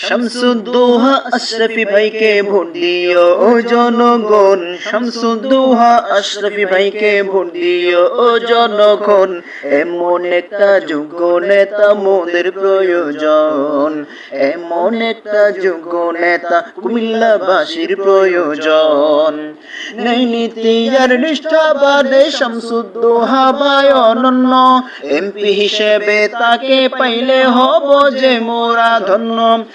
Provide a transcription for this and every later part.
শামসুদ্দোহা আশরাফি ভাইকে ভোট দিও জনগণ। শামসুদ্দোহা ভাইকে ভোট দিও জনগণ। এমন একটা যোগ্য নেতা মোদের প্রয়োজন। এমন একটা যোগ্য নেতা কুমিল্লাবাসীর প্রয়োজন। নেই নীতি আর নিষ্ঠাবাদে শামসুদ্দোহা ভাই অনন্য। এমপি হিসেবে তাকে পাইলে হব যে মোরা ধন্য।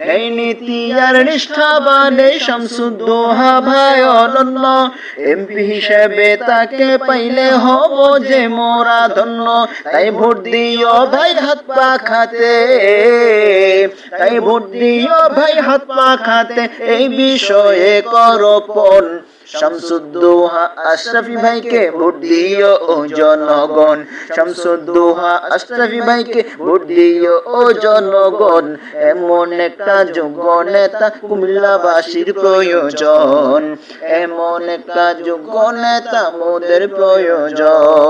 এই নীতি আর নিষ্ঠাবানে শামসুদ্দোহা ভাই অনন্য। এমপি হিসেবে তাকে পাইলে হব যে মোরা ধন্য। তাই ভোট দিও ভাই হাত পা খাতে। তাই ভোট দিও ভাই হাত পা খাতে। এই বিষয়ে করপন। শামসুদ্দোহা আশরাফি ভাইকে ভোট দিও ও জনগণ। শামসুদ্দোহা আশরাফি ভাইকে ভোট দিও ও জনগণ। এমন একটা যোগ্য নেতা কুমিল্লাবাসীর প্রয়োজন। এমন একটা যোগ্য নেতা মোদের প্রয়োজন।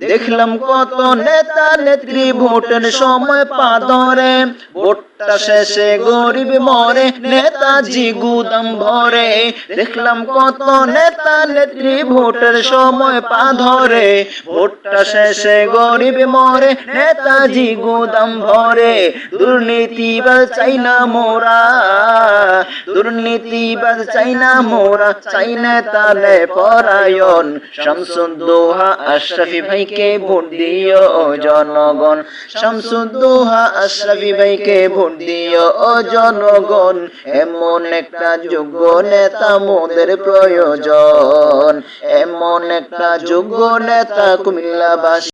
দেখলাম কত নেতা নেত্রী ভোটের সময় পা ধরে। ভোটটা শেষে গরিব মরে, নেতাজি গুদাম ভরে। দেখলাম কত নেতা নেত্রী ভোটের সময় পা ধরে। ভোটটা শেষে গরিব মরে, নেতাজি গুদাম ভরে। দুর্নীতিবাজ চাই না মোরা দুর্নীতিবাজ চাই না মোরা। চাই না তালে পরায়ণ। শামসুদ্দোহা আশরাফি ভাইকে ভোট দিও, ও জনগণ। শামসুদ্দোহা আশরাফি ভাইকে ভোট দিও, ও জনগণ। এমন একটা যোগ্য নেতা মোদের প্রয়োজন। এমন একটা যোগ্য নেতা কুমিল্লাবাসী